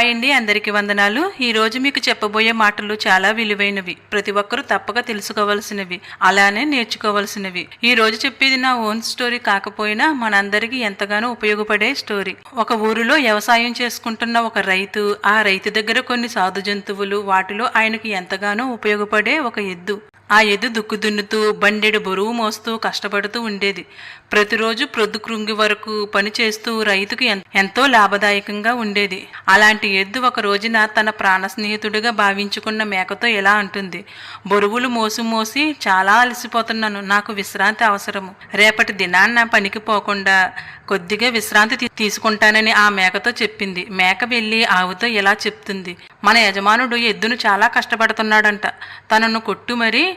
Hi అండి అందరికీ వందనాలు. ఈ రోజు మీకు చెప్పబోయే మాటలు చాలా విలువైనవి. ప్రతి ఒక్కరూ తప్పక తెలుసుకోవలసినవి అలానే నేర్చుకోవలసినవి. ఈ రోజు చెప్పేది నా ఓన్ స్టోరీ కాకపోయినా మనందరికీ ఎంతగానో ఉపయోగపడే స్టోరీ ఒక ఊరిలో వ్యవసాయం చేసుకుంటున్న ఒక రైతు ఆ రైతు దగ్గర కొన్ని సాధు జంతువులు వాటిలో ఆయనకి ఎంతగానో ఉపయోగపడే ఒక ఎద్దు. ఆ ఎద్దు దుక్కు దున్నుతూ బండెడు బరువు మోస్తూ కష్టపడుతూ ఉండేది. ప్రతిరోజు ప్రొద్దు కృంగి వరకు పని చేస్తూ రైతుకు ఎంతో లాభదాయకంగా ఉండేది. అలాంటి ఎద్దు ఒక రోజున తన ప్రాణ స్నేహితుడిగా భావించుకున్న మేకతో ఎలా అంటుంది? బరువులు మోసు మోసి చాలా అలసిపోతున్నాను. నాకు విశ్రాంతి అవసరము. రేపటి దినాన్న పనికి పోకుండా కొద్దిగా విశ్రాంతి తీసుకుంటానని ఆ మేకతో చెప్పింది. మేక వెళ్ళి ఆవుతో ఇలా చెప్తుంది. మన యజమానుడు ఎద్దును చాలా కష్టపడుతున్నాడంట. తనను కొట్టు మరీ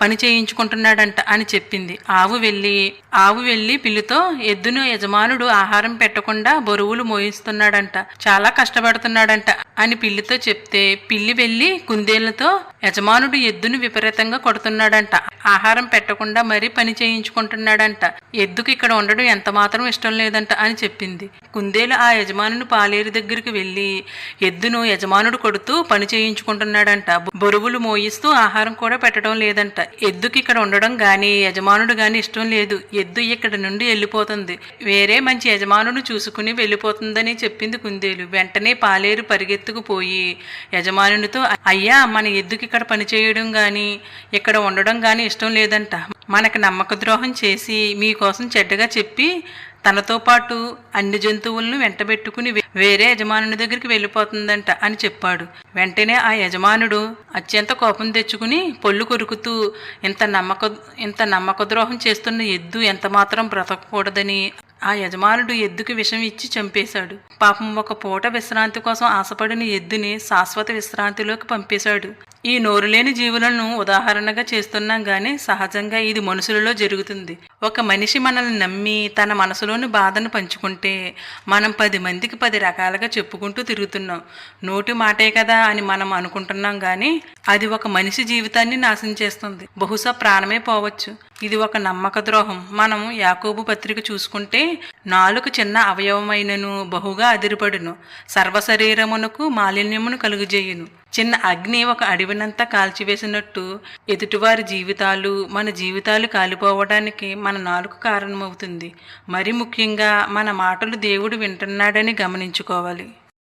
పని చేయించుకుంటున్నాడంట అని చెప్పింది. ఆవు వెళ్ళి ఆవు వెళ్ళి పిల్లితో ఎద్దును యజమానుడు ఆహారం పెట్టకుండా బరువులు మోయిస్తున్నాడంట చాలా కష్టపడుతున్నాడంట అని పిల్లితో చెప్తే పిల్లి వెళ్ళి కుందేళ్ళతో యజమానుడు ఎద్దును విపరీతంగా కొడుతున్నాడంట ఆహారం పెట్టకుండా మరీ పని చేయించుకుంటున్నాడంట ఎద్దుకు ఇక్కడ ఉండడం ఎంత మాత్రం ఇష్టం లేదంట అని చెప్పింది. కుందేలు ఆ యజమానుని పాలేరు దగ్గరికి వెళ్ళి ఎద్దును యజమానుడు కొడుతూ పని చేయించుకుంటున్నాడంట బరువులు మోయిస్తూ ఆహారం కూడా పెట్టడం లేదంట ఎద్దుకి ఇక్కడ ఉండడం కానీ యజమానుడు కానీ ఇష్టం లేదు. ఎద్దు ఇక్కడ నుండి వెళ్ళిపోతుంది. వేరే మంచి యజమానుడు చూసుకుని వెళ్ళిపోతుందని చెప్పింది కుందేలు. వెంటనే పాలేరు పరిగెత్తుకుపోయి యజమానునితో అయ్యా మన ఎద్దుకి ఇక్కడ పని చేయడం ఇక్కడ ఉండడం కానీ ఇష్టం లేదంట. మనకు నమ్మక ద్రోహం చేసి మీకోసం చెడ్డగా చెప్పి తనతో పాటు అన్ని జంతువులను వెంటబెట్టుకుని వేరే యజమానుని దగ్గరికి వెళ్ళిపోతుందంట అని చెప్పాడు. వెంటనే ఆ యజమానుడు అత్యంత కోపం తెచ్చుకుని పొళ్ళు కొరుకుతూ ఇంత నమ్మక ఇంత నమ్మక ద్రోహం చేస్తున్న ఎద్దు ఎంత మాత్రం బ్రతకకూడదని ఆ యజమానుడు ఎద్దుకి విషం ఇచ్చి చంపేశాడు. పాపం ఒక పూట విశ్రాంతి కోసం ఆశపడిన ఎద్దుని శాశ్వత విశ్రాంతిలోకి పంపేశాడు. ఈ నోరు లేని జీవులను ఉదాహరణగా చేస్తున్నాం కానీ సహజంగా ఇది మనుషులలో జరుగుతుంది. ఒక మనిషి మనల్ని నమ్మి తన మనసులోని బాధను పంచుకుంటే మనం పది మందికి పది రకాలుగా చెప్పుకుంటూ తిరుగుతున్నాం. నోటి మాటే కదా అని మనం అనుకుంటున్నాం కానీ అది ఒక మనిషి జీవితాన్ని నాశనం చేస్తుంది. బహుశా ప్రాణమే పోవచ్చు. ఇది ఒక నమ్మక ద్రోహం. మనం యాకోబు పత్రిక చూసుకుంటే నాలుగు చిన్న అవయవమైనను బహుగా అదిరిపడును. సర్వశరీరమునకు మాలిన్యమును కలుగజేయును. చిన్న అగ్ని ఒక అడవినంతా కాల్చివేసినట్టు ఎదుటివారి జీవితాలు మన జీవితాలు కాలిపోవడానికి మన నాలుగు కారణమవుతుంది. మరి ముఖ్యంగా మన మాటలు దేవుడు వింటున్నాడని గమనించుకోవాలి.